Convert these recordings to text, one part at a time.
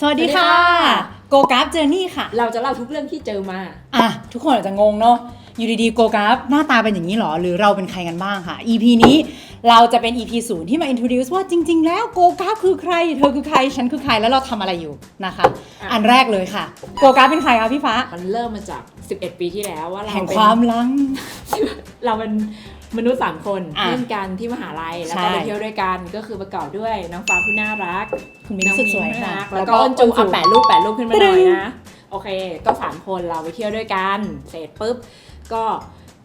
สวัสดีค่ะสวัสดีค่ะ โกกราฟเจอร์นี่ค่ะ เราจะเล่าทุกเรื่องที่เจอมา อะ ทุกคนอาจจะงงเนาะ อยู่ดีๆโกกราฟหน้าตาเป็นอย่างนี้หรอ หรือเราเป็นใครกันบ้างค่ะ EP นี้เราจะเป็น EP ศูนย์ที่มา introduce ว่าจริง ๆ แล้วโกกราฟคือใคร เธอคือใคร ฉันคือใครแล้วเราทำอะไรอยู่นะคะอะอันแรกเลยค่ะโกกราฟเป็นใครคะพี่ฟ้า มันเริ่มมาจาก 11 ปีที่แล้วว่าเราแห่งเป็นความลัง เราเป็นมนุษย์สามคนอะเล่นกันที่มหาลัยแล้วก็ใช่ไปเที่ยวด้วยกันก็คือประกอบด้วยน้องฟ้าผู้น่ารัก คุณมิ้นน้องสุดมิ้สวยนค่ะน่ารักแล้วก็อ้นจูเอาแปะรูปแปะรูปขึ้นมาหน่อยนะ โอเค ก็สามคนเราไปเที่ยวด้วยกัน เสร็จปุ๊บ ก็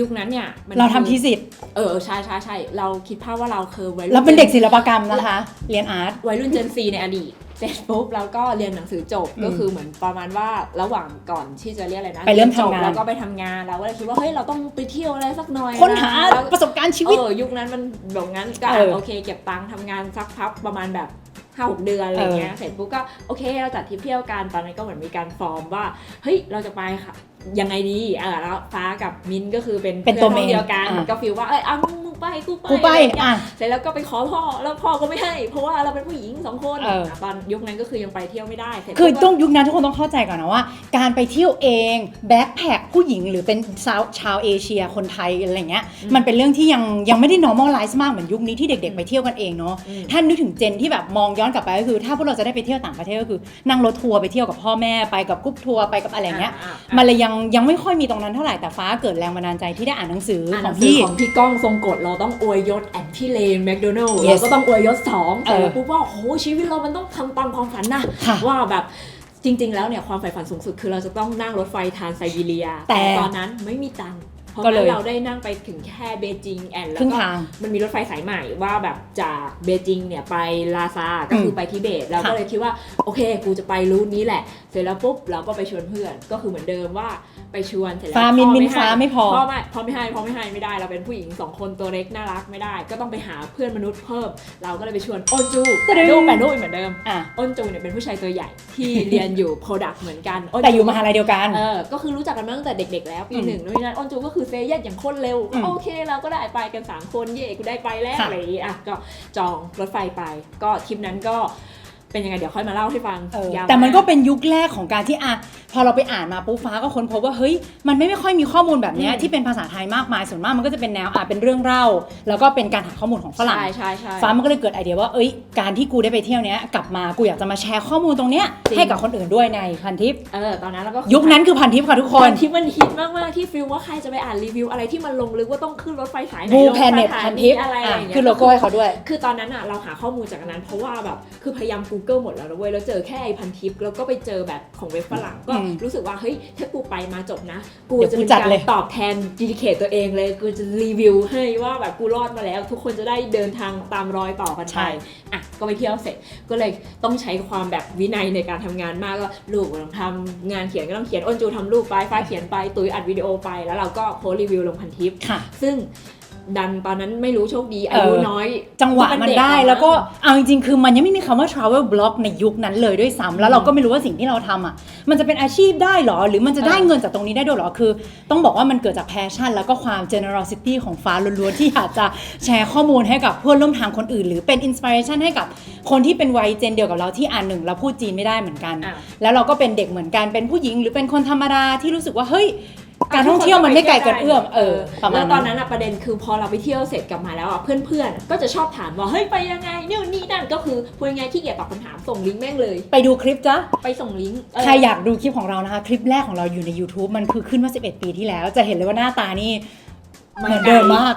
ยุคนั้นเนี่ยมันเราทำทีสิทธิ์เออเออใช่ใช่ใช่เราคิดภาพว่าเราคือวัยรุ่นเราเป็นเด็กศิลปกรรมนะคะ เรียนอาร์ตวัยรุ่นเจนซีในอดีตเสร็จปุ๊บแล้วก็เรียนหนังสือจบอืมก็คือเหมือนประมาณว่าระหว่างก่อนที่จะเรียกอะไรนะไปเริ่มจบทำงานแล้วก็ไปทำงานเราก็เลยคิดว่าเฮ้ยเราต้องไปเที่ยวอะไรสักหน่อยค้นหาแล้ว ประสบการณ์ชีเอวิตอยุคนั้นมันแบบงั้นก็เออโอเค เก็บตังค์ทำงานสักพักประมาณแบบ ห้าหกเดือนอะไรเงี้ยเสร็จปุ๊บก็โอเค เราจัดทริปเที่ยวกันตอนนั้นก็เหมือนมีการฟอร์มว่าเฮ้ยเราจะไปค่ะยังไงดีอ่าแล้วฟ้ากับมิ้นท์ก็คือเป็นเป็นตัวพื่อห้องเมนเดียวกันอะก็ฟีลว่าเอ้ยเอา มึงมึงไปกูไปกูไปอะไรเงี้ยอะเสร็จแล้วก็ไปขอพ่อแล้วพ่อก็ไม่ให้ เพราะว่าเราเป็นผู้หญิงสองคนเออ ตอนยุคนั้นก็คือยังไปเที่ยวไม่ได้เสร็จคือปุ๊บต้องยุคนั้นทุกคนต้องเข้าใจก่อนนะว่า การไปเที่ยวเองแบ็คแพคผู้หญิงหรือเป็นชาวชาวเอเชียคนไทยอะไรเงี้ยอืมมันเป็นเรื่องที่ยังยังไม่ได้ normalize มากเหมือนยุคนี้ที่เด็ก ๆ ไปเที่ยวกันเองเนาะอืม ถ้านึกถึงเจนที่แบบมองย้อนกลับไปก็คือ ถ้าพวกเราจะได้ไปเที่ยวต่างประเทศก็คือนั่งรถทัวร์ไปเที่ยวกับพ่อแม่ไปกับกรุ๊ปทัวร์ไปกับอะไรเงี้ยอะมันเลยยังยังไม่ค่อยมีตรงนั้นเท่าไหร่แต่ฟ้าเกิดแรงบันดาลใจที่ได้อ่านหนังสืออ่านขหอนังงสือพี่ ของพี่ก้องทรงกฎเราต้องอวยยศแอนพี่เลนแมคโดนัลล์ Yes เราก็ต้องอวยยศสองเออ แต่ปุ๊บว่าโอ้โหชีวิตเรามันต้องทำตามความฝันนะ ค่ะ ว่าแบบจริง ๆ แล้วเนี่ยความใฝ่ฝันสูงสุดคือเราจะต้องนั่งรถไฟทานไซบีเรียแต่ ตอนนั้นไม่มีตังค์ เพราะก็เลงั้ยนเราได้นั่งไปถึงแค่เบจิงแอนแล้ครึ่วงก็ทาง มันมีรถไฟสายใหม่ว่าแบบจากเบจิงเนี่ยไปลาซาก็คือไปทิเบตเราค่ะก็เลยคิดว่าโอเคกูจะไปรูทนี้แหละ เสร็จแล้วปุ๊บเราก็ไปชวนเพื่อนก็คือเหมือนเดิมว่าไปชวนเสร็จแล้วฟ้ามินพ่อมินให้ ฟ้าไม่พอ พ่อไม่พ่อไม่ให้พ่อไม่ให้ไม่ได้ เราเป็นผู้หญิงสองคนตัวเล็กน่ารักไม่ได้ ก็ต้องไปหาเพื่อนมนุษย์เพิ่ม เราก็เลยไปชวนอ้นจูตะดึงลูกแปดลูกเหมือนเดิมอะอ้นจูเนี่ยเป็นผู้ชายตัวใหญ่ที่ เรียนอยู่ Product เหมือนกันอ้นแต่อยู่มหาลัยเดียวกัน เออก็คือรู้จักกันมาตั้งแต่เด็กๆแล้วปีอืม หนึ่งเพราะฉะนั้นอ้นจูก็คือเซย์เยสอย่างโคตรเร็วอืมโอเคเราก็ได้ไปกัน 3 คนเย่กูได้ไปแล้วค่ะอะไรอย่างงี้อะก็จองรถไฟไป ก็ทริปนั้นก็เป็นยังไงเดี๋ยวค่อยมาเล่าให้ฟังเออยาวแต่มันก็าเป็นยุคแรกของการที่อะ พอเราไปอ่านมาปุ๊บฟ้าก็ค้นพบว่าเฮ้ยมันไม่ไม่ค่อยมีข้อมูลแบบเนี้ยอืมที่เป็นภาษาไทยมากมายส่วนมากมันก็จะเป็นแนวอะเป็นเรื่องเล่า แล้วก็เป็นการหาข้อมูลของฝรั่งใช่ใช่ใช่ฟ้ามันก็เลยเกิดไอเดียว่าเอ้ยการที่กูได้ไปเที่ยวเนี้ยกลับมากูอยากจะมาแชร์ข้อมูลตรงเนี้ยจริงให้กับคนอื่นด้วยในพันทิปเออตอนนั้นเราก็ยุคนั้นคือพันทิปค่ะทุกคตอนนที่มันฮิตมากๆที่ฟิลว่าใครจะไปอ่านรีวิวอะไรที่มันลงลึกว่าต้องขึ้นรถไฟสายไหนบูลงแพนเน็ตสถาพันทิปอะไรอะไรอะอย่างเงี้ยคือโลโก้ให้เขาด้วย คือตอนนั้นอะเราหาข้อมูลจากอันนั้น เพราะว่าแบบคือพยายาม Google หมดแล้วนะเว้ยแล้วเจอแค่ไอพันทิปแล้วก็ไปเจอแบบของเว็บฝรั่งก็อืมรู้สึกว่าเฮ้ยถ้ากูไปมาจบนะ กูเดี๋ยวจะกูเป็นจัดการเลยตอบแทนดีดิเคทตัวเองเลย กูจะรีวิวให้ว่าแบบกูรอดมาแล้ว ทุกคนจะได้เดินทางตามรอยต่อกันใช่ไปอะก็ไปเที่ยวเสร็จก็เลยต้องใช้ความแบบวินัยในการทำงานมากก็ลูกต้องทำงานเขียนก็ต้องเขียนอ้นจูทำรูปไปฟ้าเขียนไป ตุ้ยอัดวิดีโอไปแล้วเราก็โพสต์รีวิวลงพันทิปค่ะซึ่ง ดันตอนนั้นไม่รู้โชคดีอายุเออน้อย จังหวะมันได้เป็เกอะแล้วก็เอาจริงๆ คือมันยังไม่มีคำว่า travel blog ในยุคนั้นเลยด้วยซ้ำแล้วเราก็ไม่รู้ว่าสิ่งที่เราทำอะมันจะเป็นอาชีพได้หรอ หรือมันจะได้เงินจากตรงนี้ได้ด้วยหรอคือ ต้องบอกว่ามันเกิดจาก passion แล้วก็ความ generosity ของฟ้าล้วนๆที่อยากจะแชร์ข้อมูลให้กับเพื่อนร่วมทางคนอื่น หรือเป็น inspiration ให้กับคนที่เป็นวัยเจนเดียวกับเราที่อ่านหนึ่งเราพูดจีนไม่ได้เหมือนกันอะแล้วเราก็เป็นเด็กเหมือนกันเป็นผู้หญิง หรือเป็นคนธรรมดาที่รู้สึกว่าเฮ้ย การท่องเที่ยวมันไม่ไกลเกินเอื้อมเออประมาแล้ณวตอนนั้นนั้นอะประเด็นคือพอเราไปเที่ยวเสร็จกลับมาแล้วอะเพื่อนๆอะก็จะชอบถามว่าเฮ้ยไปยังไงเนี่ยนี่นั่นก็คือพูดง่ายๆขี้เกียจตอบคำถามส่งลิงก์แม่งเลย ไปดูคลิปจ้ะไปส่งลิงก์เใครอยากดูคลิปของเรานะคะ คลิปแรกของเราอยู่ใน YouTube มันคือขึ้นมา 11 ปีที่แล้ว จะเห็นเลยว่าหน้าตานี่ เหมือนเดิมมาก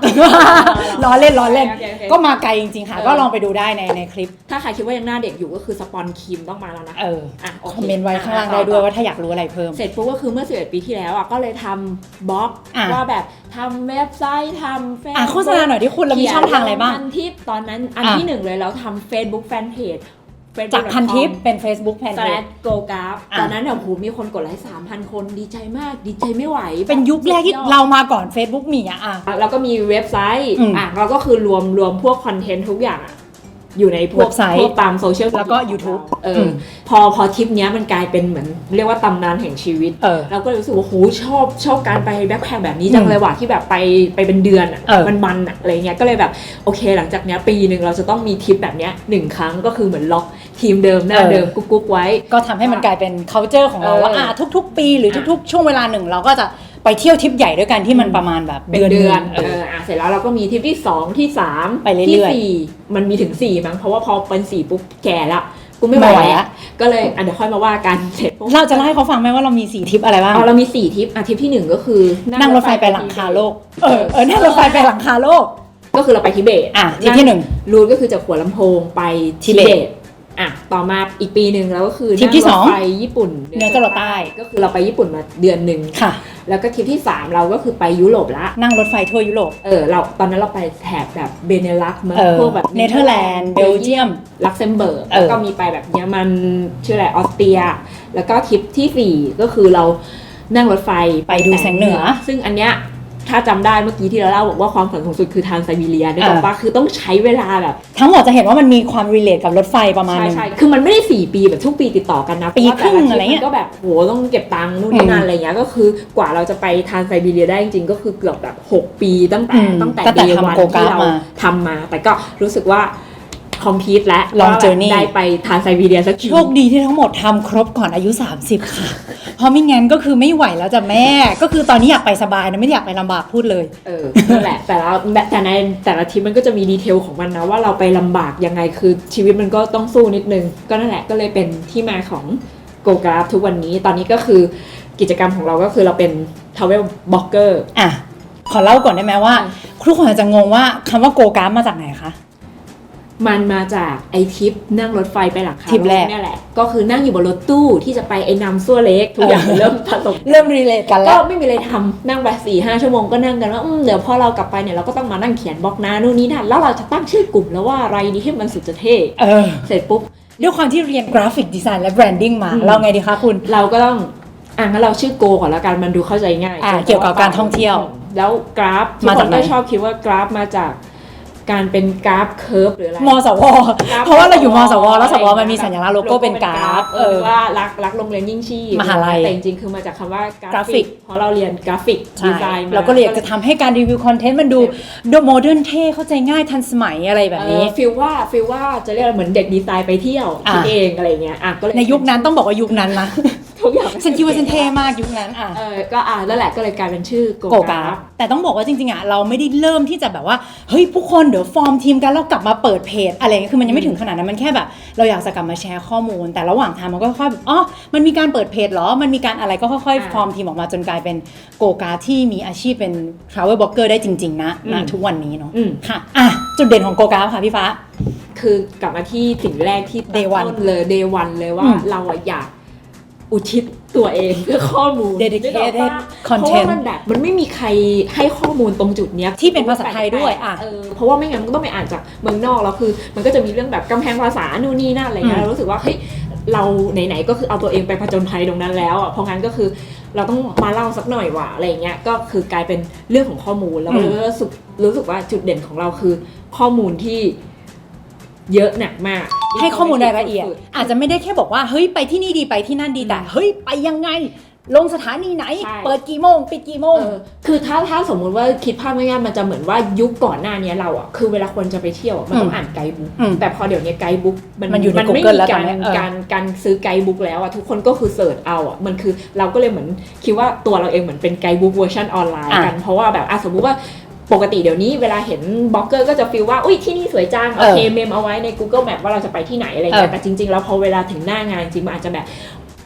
ล้อเล่นล้อเล่นโคโอเค ก็มาไกลจริงๆค่ะเออก็ลองไปดูได้ในในคลิป ถ้าใครคิดว่ายังหน้าเด็กอยู่ก็คือสปอนครีมต้องมาแล้วนะเออ อะโอคเคอมเมนต์ไว้ข้างล่างอะได้ด้วยต่อว่าถ้าอยากรู้อะไรเพิ่ม เสร็จปุ๊บก็คือเมื่อ 11 ปีที่แล้วอะก็เลยทำบล็อกอะ ว่าแบบทำเว็บไซต์ทำเฟซอะโฆษณาหน่อยที่คุณเรามีช่องทางอะไรบ้างพันทิปตอนนั้นอันอะ ที่หนึ่งเลยเราทำ Facebook Fanpage จากพันทิปเป็น Facebook แพนสเพแลจโกกราฟอะ ตอนนั้นเนี่ยโอ้โหมีคนกดไลค์สามพันคนดีใจมากดีใจไม่ไหวเป็นยุคแรกที่สุดยอดเรามาก่อน Facebook มีอะอะ แล้วก็มีเว็บไซต์อืมอะเราก็คือรวมรวมพวกคอนเทนต์ทุกอย่างอะอยู่ในพวเว็กบไซต์พวกตามโซเชียลแล้วก็ YouTube เอออือม พอพอทริปเนี้ยมันกลายเป็นเหมือน เรียกว่าตำนานแห่งชีวิต เออ เราก็เลยรู้สึกว่าโหชอบชอบการไปแบ็คแพคแบบนี้จังเลยว่ะที่แบบไปไปเป็นเดือนอะเออ มันมันอะอะไรเงี้ยก็เลยแบบโอเคหลังจากเนี้ยปีหนึ่งเราจะต้องมีทริปแบบเนี้ยหนึ่งครั้งก็คือเหมือนล็อก ทีมเดิมหน้าเออเดิมกุ๊กกุ๊กไว้ ก็ทำให้มันกลายเป็น culture ของเราเออว่าอะทุก ๆ ปีหรือทุก ๆ ช่วงเวลาหนึ่งเราก็จะไปเที่ยวทริปใหญ่ด้วยกันที่มันประมาณแบบเป็นเดือนหงเอออะเสร็จแล้วเราก็มีทริปที่สองที่สามไปเรื่อยๆที่สี่มันมีถึงสี่มั้งเพราะว่าพอเป็นสี่ปุ๊บแก่ละกูไม่ไหวไม่ไหวแล้ละวก็เลยอะเดี๋ยวค่อยมาว่ากันเสร็จปุ๊บเราจะเล่าให้เขาฟังไหมว่าเรามีสี่ทริปอะไรบ้างเอาเรามีสี่ทริปอะทริปที่หนึ่งก็คือ นั่งรถไฟไปหลังคาโลกเออเออนั่งรถไฟไปหลังคาโลก ก็คือเราไปทิเบตอะทริปที่หนึ่งรูทก็คือจากหัวลำโพงไปทิทิเบเบตต อะต่อมาอีกปีหนึ่งแล้วก็คือทริปที่นั่สองรถไฟญี่ปุ่นเหนือจรดใต้ก็คือเราไปญี่ปุ่นมาเดือนหนึ่งค่ะ แล้วก็ทริปที่สามเราก็คือไปยุโรปละ นั่งรถไฟทั่วยุโรปเออเราตอนนั้นเราไปแถบแบบเบเนลักเมืองเออพวกแบบเนเธอร์แลนด์เบลเยียมลักเซมเบิร์กเออแล้วก็มีไปแบบเยอรมันชื่ออะไรออสเตรีย แล้วก็ทริปที่สี่ก็คือเรานั่งรถไฟไปดูแสงเหนือ ซึ่งอันเนี้ย ถ้าจำได้เมื่อกี้ที่เราเล่าบอกว่าความฝันสูงสุดคือทางไซบีเรียได้บอกอ่าว่าคือต้องใช้เวลาแบบ ทั้งหมดจะเห็นว่ามันมีความรีเลทกับรถไฟประมาณใช่นึงใช่คือมันไม่ได้สี่ปีแบบทุกปีติดต่อกันนะปีเพาะว่าแต่ละครึ่งทอะไรเงี้ยมันก็แบบโหต้องเก็บตังค์นู่นอืนี่มนั่นอะไรเงี้ยก็คือกว่าเราจะไปทางไซบีเรียได้จริงๆก็คือเกือบแบบหกปีตั้งแต่อืมตั้งแต่ตั้งแต่เดทำวันโกกราที่ฟเรามาทำมา แต่ก็รู้สึกว่า คอมพิวต์และ Long ว่าแบบ journey ได้ไปทางไซบีเรียสักที โชคดีที่ทั้งหมดทำครบก่อนอายุ 30 ค่ะ เพราะไม่งั้นก็คือไม่ไหวแล้วจ้ะแม่ ก็คือตอนนี้อยากไปสบายนะไม่ได้อยากไปลำบากพูดเลย เออนั่นแหละ แต่ละแต่ในแต่ละทริปมันก็จะมีดีเทลของมันนะ ว่าเราไปลำบากยังไงคือชีวิตมันก็ต้องสู้นิดนึง ก็นั่นแหละก็เลยเป็นที่มาของโกกราฟทุกวันนี้ตอนนี้ก็คือกิจกรรมของเราก็คือเราเป็นทาวเวลบล็อกเกอร์ อะ ขอเล่าก่อนได้ไหมว่าทุกคนอาจจะงงว่าคำว่าโกกราฟมาจากไหนคะ มันมาจากไอทริปนั่งรถไฟไปหลังคาทริปแรก เนี่ยแหละ ก็คือนั่งอยู่บนรถตู้ที่จะไปไอ้นำซั่วเล็กทุกอย่างเออเริ่มผสมเริ่มรีเลทกันก็แล้ว ไม่มีอะไรทำนั่งไปสี่ห้าชั่วโมงก็นั่งกันว่าอืมเดี๋ยวพอเรากลับไปเนี่ยเราก็ต้องมานั่งเขียนบล็อกนะนู่นนี่นั่นแล้วเราจะตั้งชื่อกลุ่มแล้วว่าอะไรดีให้มันสุดจะเท่เออ เสร็จปุ๊บ ด้วยความที่เรียนกราฟิกดีไซน์และแบรนดิ้งมา อืม เราไงดีคะคุณ เราก็ต้องอะงั้นเราชื่อโกก่อนแล้วกันมันดูเข้าใจง่ายอะเกี่ยวกับการท่องเที่ยวแล้วกราฟทุกมาคจากนไหนก็ชอบคิดว่ากราฟมาจาก การเป็นกราฟเคิร์ฟหรืออะไรมสวกราฟเพราะว่าเราอยู่มสว แล้วสวอะไรมันมีสัญลักษณ์โลโก้เป็นกราฟ เออว่ารักรักโรงเรียนยิ่งชีพมหาลัยแต่จริงๆ คือมาจากคำว่ากกราฟิกเพราะเราเรียนกราฟิกใช่ดีไซน์มาเราก็เลยอยากจะทำให้การรีวิวคอนเทนต์มันดูดูโมเดิร์นเท่เข้าใจง่ายทันสมัยอะไรแบบนี้เออฟีลว่าฟีลว่าจะเรียกเหมือนเด็กดีไซน์ไปเที่ยวอะคิดเองอะไรเงี้ยอะก็เลยในยุคนั้นต้องบอกว่ายุคนั้นนะ ทุกอย่างฉันคิดว่าฉันเท่มากยุคนั้นอะเออก็อะแล้วแหละก็เลยกลายเป็นชื่อโกโกกราฟแต่ต้องบอกว่าจริงๆอะเราไม่ได้เริ่มที่จะแบบว่าเฮ้ยผู้คนเดี๋ยวฟอร์มทีมกันแล้วกลับมาเปิดเพจอะไรเงี้ยคือมันยังไม่ถึงขนาดนั้นมันแค่แบบ เราอยากจะกลับมาแชร์ข้อมูล แต่ระหว่างทางมันก็ค่อยๆแบบอ๋อมันมีการเปิดเพจเหรอมันมีการอะไรก็ค่อยๆฟอร์มทีมออกมาจนกลายเป็นโกกราฟที่มีอาชีพเป็น travel blogger ได้จริง ๆ นะณทุกวันนี้เนาะอืมค่ะอะจุดเด่นของโกกราฟค่ะพี่ฟ้าคือกลับมาที่สิ่งแรกที่ Day one ต้นเลยเดวันเลยว่าอืมเราอะอยาก อุทิศตัวเองเพื่อข้อมูล Dedicated นึกออกปะ content เพราะว่ามันแบบมันไม่มีใครให้ข้อมูลตรงจุดเนี้ยที่เป็นภาษาไทยด้วยอะเออเพราะว่าไม่งั้นมันก็ต้องไปอ่านจากเมืองนอกแล้วคือ มันก็จะมีเรื่องแบบกำแพงภาษานู่นนี่นั่นอะไรเงี้อืยมเรารู้สึกว่าเฮ้ยเราไหนๆก็คือเอาตัวเองไปผจญภัยตรงนั้นแล้วอะเพราะงั้นก็คือเราต้องมาเล่าสักหน่อยว่าอะไรเงี้ยก็คือกลายเป็นเรื่องของข้อมูลแล้วก็รู้สึกรู้สึกว่าจุดเด่นของเราคือ ข้อมูลที่เยอะหนักมาก ให้ข้อมูลรายละเอียด อาจจะไม่ได้แค่บอกว่าเฮ้ยไปที่นี่ดีไปที่นั่นดีแต่เฮ้ยไปยังไง ลงสถานีไหน ใช่ เปิดกี่โมง ปิดกี่โมง เออคือถ้าถ้าสมมุติว่าคิดภาพง่ายๆมันจะเหมือนว่ายุคก่อนหน้านี้เราอะคือเวลาคนจะไปเที่ยวอะมันต้องอืมอ่านไกด์บุ๊กอืมแต่พอเดี๋ยวนี้ไกด์บุ๊กมันมันอยู่ในไม่ Google มีแล้วตอการนเนี้ยเออ การการซื้อไกด์บุ๊กแล้วอะทุกคนก็คือเสิร์ชเอาอะมันคือเราก็เลยเหมือนคิดว่าตัวเราเองเหมือนเป็นไกด์บุ๊กเวอร์ชันออนไลน์อะกันเพราะว่าแบบอะสมมุติว่า ปกติเดี๋ยวนี้เวลาเห็นบล็อกเกอร์ก็จะฟีลว่าอุ้ยที่นี่สวยจังโอเคเมมเอาไว้ใน Google Map ว่าเราจะไปที่ไหนอะไรเงี้ยแต่จริงๆแล้วพอเวลาถึงหน้างานจริงมันอาจจะแบบ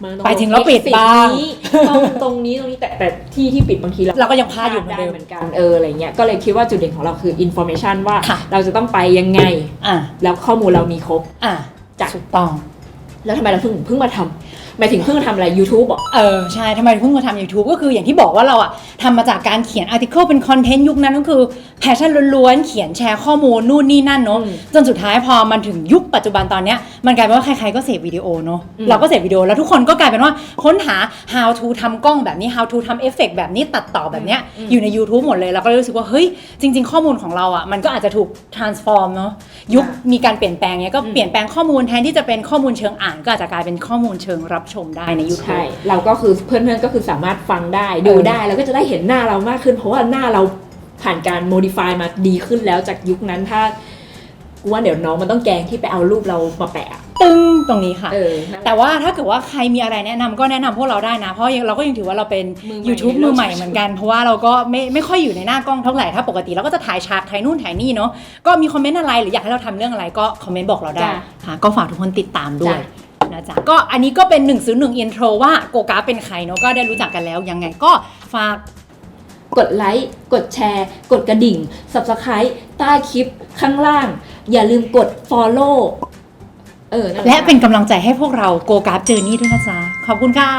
มันต้องไปถึงแล้วปิด exit บ้างนี้ตรงตรงนี้ตรงนี้แต่แต่ที่ที่ปิดบางทีเราเราก็ยังพลาดอยู่เหมือนได้เดิมเหมือนกันเอออะไรเงี้ยก็เลยคิดว่าจุดเด่นของเราคือ information ว่าค่ะเราจะต้องไปยังไงอะแล้วข้อมูลเรามีครบอะจ้ะถูกต้อง แล้วทำไมเราเพิ่งเพิ่งมาทำ หมายถึงเพิ่งมาทำอะไร YouTube เหรอเออใช่ทำไมเพิ่งมาทำ YouTube ก็คืออย่างที่บอกว่าเราอะทำมาจากการเขียนอาร์ติเคิลเป็นคอนเทนต์ยุคนั้นก็คือแพชชั่นล้วนๆ เขียนแชร์ข้อมูลนู่นนี่นั่นเนาะอืมจนสุดท้ายพอมันถึงยุคปัจจุบันตอนเนี้ยมันกลายเป็นว่าใครๆก็เสพวิดีโอเนาะอืม เราก็เสพวิดีโอแล้วทุกคนก็กลายเป็นว่าค้นหา how to ทำกล้องแบบนี้ how to ทำเอฟเฟกต์แบบนี้ตัดต่อแบบเนี้ยอยู่ใน YouTube หมดเลยเราก็เลยรู้สึกว่าเฮ้ยจริง ๆ ข้อมูลของเราอะมันก็อาจจะถูก transform เนาะยุคมีการเปลี่ยนแปลงเนี้ยก็เปลี่ยนแปลงข้อมูลแทนที่จะเป็นข้อมูลเชิงอ่านก็อาจจะกลายเป็นข้อมูลเชิงรับชมได้ใน YouTube ใช่เราก็คือเพื่อนๆก็คือสามารถฟังได้ดูเออได้แล้วก็จะได้เห็นหน้าเรามากขึ้น เพราะว่าหน้าเราผ่านการ modify มาดีขึ้นแล้วจากยุคนั้นถ้ากูว่าเดี๋ยวน้องมันต้องแกล้งที่ไปเอารูปเรามาแปะอะตึ้งตรงนี้ค่ะ เออนั่นแหละแต่ว่าถ้าเกิดว่าใครมีอะไรแนะนำก็แนะนำพวกเราได้นะ เพราะเราก็ยังถือว่าเราเป็น มือใหม่ YouTube ในโลกมือใหม่โซเชียลเหมือนกัน เพราะว่าเราก็ไม่ไม่ค่อยอยู่ในหน้ากล้องเท่าไหร่ถ้าปกติเราก็จะถ่ายฉากถ่ายนู่นถ่ายนี่เนาะก็มีคอมเมนต์อะไรหรืออยากให้เราทำเรื่องอะไรก็คอมเมนต์บอกเราได้จ้ะ ค่ะก็ฝากทุกคนติดตามด้วย จ้ะ นะจ๊ะ ก็อันนี้ก็เป็น1นึ่งหนึ่งอินโทรว่าโกกาเป็นใครเนาะก็ได้รู้จักกันแล้ว ยังไงก็ฝากกดไลค์ กดแชร์ กดกระดิ่ง Subscribe ใต้คลิปข้างล่าง อย่าลืมกด Follow เออนั่นห และเป็นกำลังใจให้พวกเราโกกาเจอร์นี่ด้วยนะจ๊ะ ขอบคุณค่ะ